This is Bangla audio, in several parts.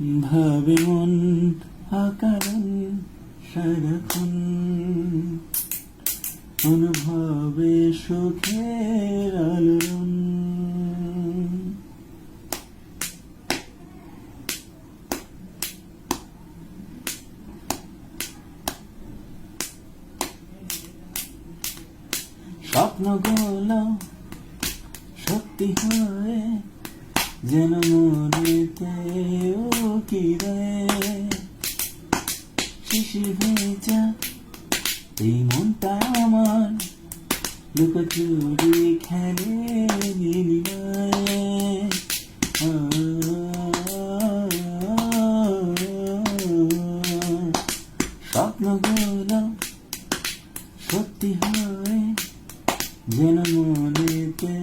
ভাবে মন আকারণ অনুভবে সুখের আলোড়ন। স্বপ্নগুলো সত্যি হয়ে যেন মনেতে কিরে শিশির ভেজা এই মনটা আমার লুকোচুরি খেলে নীলিমায় স্বপ্নগুলো সত্যি হয় যেন মনেতে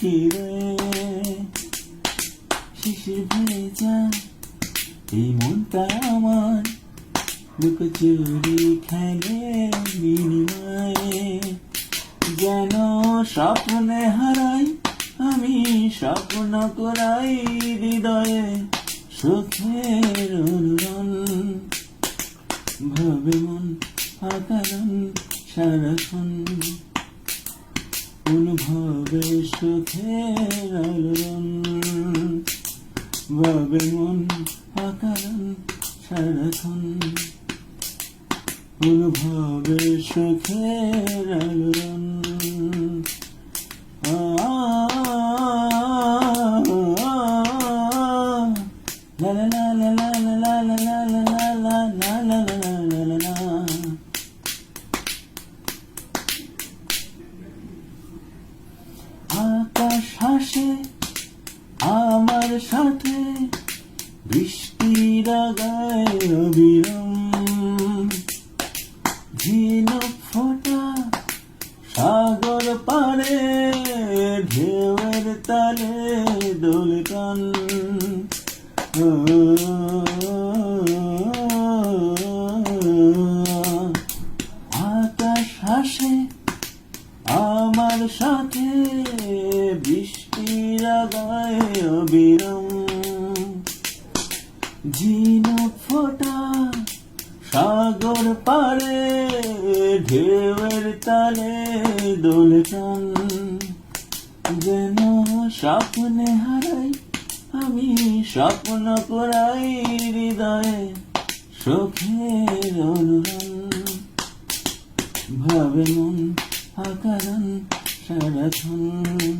কিরে এই মনটা আমার লুকোচুরি খেলে বিনিময়ে। যেন স্বপ্নে হারাই, আমি স্বপ্ন করাই হৃদয়ে সুখের অনুরণ ভাবে মন আকারণ সারাক্ষণ অনুভবে সুখের আলোড়ন। ভাবে মন সারাক্ষণ অনুভবে সুখের আলোড়ন আকাশ হাসে আমার সাথে বৃষ্টির গায়ে অবিরম। ঝিনুক ফোটা সাগর পারে ঢেউয়ের তালে দোলকান আকাশ হাসে আমার সাথে, বৃষ্টির গায়ে অবিরম। ঝিনুক ফোটা, সাগর পারে ঢেউয়ের তালে দোলটান যেন স্বপ্নে হারাই, আমি স্বপ্ন করাই হৃদয়ে সুখের অনুরণ ভাবে মন আকারণ সারাক্ষণ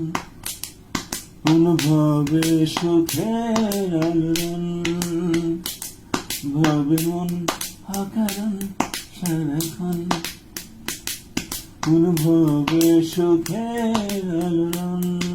অনুভবে সুখের আলোড়ন ভাবে মন হাকারণ সারাক্ষণ। অনুভবে সুখের আলোড়ন।